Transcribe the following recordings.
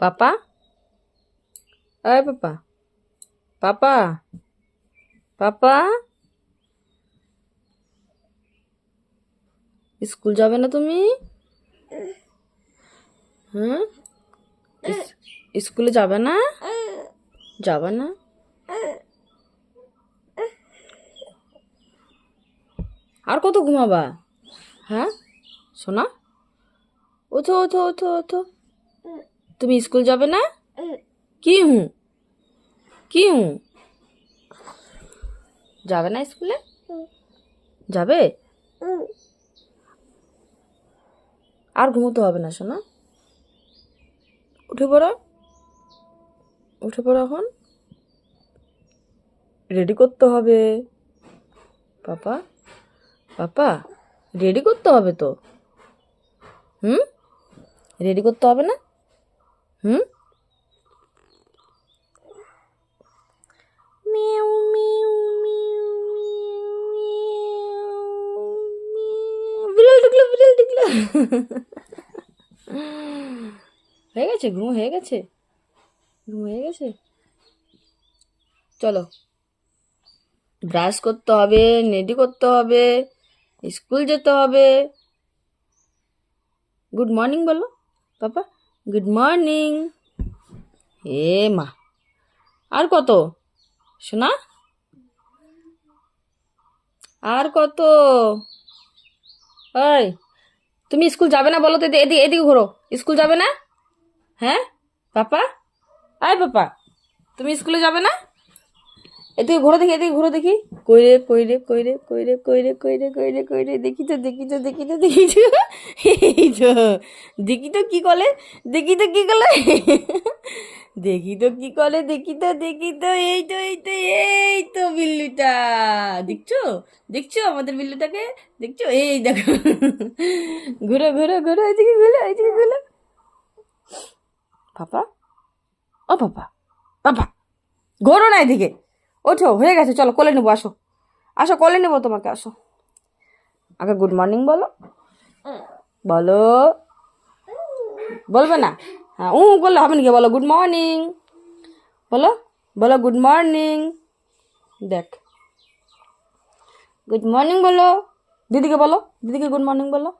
পাপা এই পাপা পাপা পাপা স্কুল যাবে না তুমি? ইস- স্কুলে যাবে না? যাবে না? আর কত ঘুমাবা? হ্যাঁ? শোনা? ওঠো ওঠো ওঠো ওঠো। তুমি স্কুল যাবে না? কি হুঁ? কি হুঁ? যাবে না স্কুলে? যাবে? আর ঘুমোতে হবে না, শোনা। উঠে পড়ো। উঠে পড়ো এখন। রেডি করতে হবে। পাপা? পাপা রেডি করতে হবে তো? হুম? রেডি করতে হবে না? হুম মিয়াও মিয়াও বিড়াল ঢুকলো বিড়াল ঢুকলো হয়ে গেছে ঘুম হয়ে গেছে ঘুম হয়ে গেছে চলো ব্রাশ করতে হবে নেডি করতে হবে স্কুল যেতে হবে গুড মর্নিং বলো পাপা গুড মর্নিং এ মা। আর কত? শোনা আর কত? ওই তুমি স্কুল যাবে না বলো তো এদি- এদিকে এদিকে ঘোরো। স্কুল যাবে না? হ্যাঁ? পাপা আয় পাপা তুমি স্কুলে যাবে না? এদিকে ঘোরো দেখি, এদিকে ঘোরো দেখি। কইরে কইরে কইরে কইরে কইরে কইরে কইরে কইরে দেখি তো দেখি তো দেখি তো দেখি তো। এই তো, দেখি তো কি কলে দেখি তো কি কলে দেখি তো কি কলে দেখি তো দেখি তো, এই তো এই তো এই তো বিল্লুটা। দেখছ? দেখছ আমাদের বিল্লুটাকে? দেখছ? এই দেখো। ঘুরো ঘুরো ঘুরো, এদিকে ঘুরো এদিকে ঘুরো। পাপা? ও পাপা পাপা, ঘোরো না এদিকে। ওঠো, হয়ে গেছে, চলো, কোলে নেব, আসো। আসো, কোলে নেব তোমাকে, আসো। আগে গুড মর্নিং বলো। বলো। বলবে না? হ্যাঁ উ করলে হবে নাকি? বলো গুড মর্নিং বলো বলো গুড মর্নিং দেখ। গুড মর্নিং বলো। দিদিকে বলো, দিদিকে গুড মর্নিং বলো।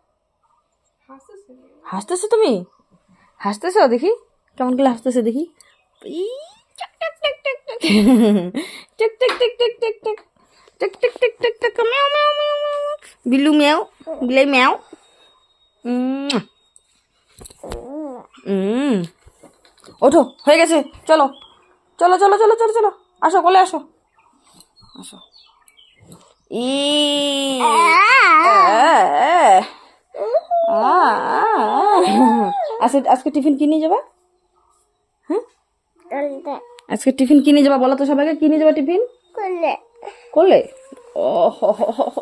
হাসতেছো তুমি? হাসতেছো দেখি? কেমন করে হাসতেছো দেখি? টাক, টাক, টাক। টাক, টাক, টাক, টাক, টাক, টাক। টাক, টাক, টাক, টাক, টাক, ম্যাও, ম্যাও, ম্যাও, ম্যাও। ম্যাও বিলাই ম্যাও। ওঠো হয়ে গেছে চলো চলো চলো চলো চলো চলো আসো কোলে আসো আসো ই আজকে আজকে টিফিন কিনে যাবা হ্যাঁ আজকে টিফিন কিনে যাবা বলো তো সবাইকে কিনে যাবা টিফিন? করলে। করলে? ও হো হো হো।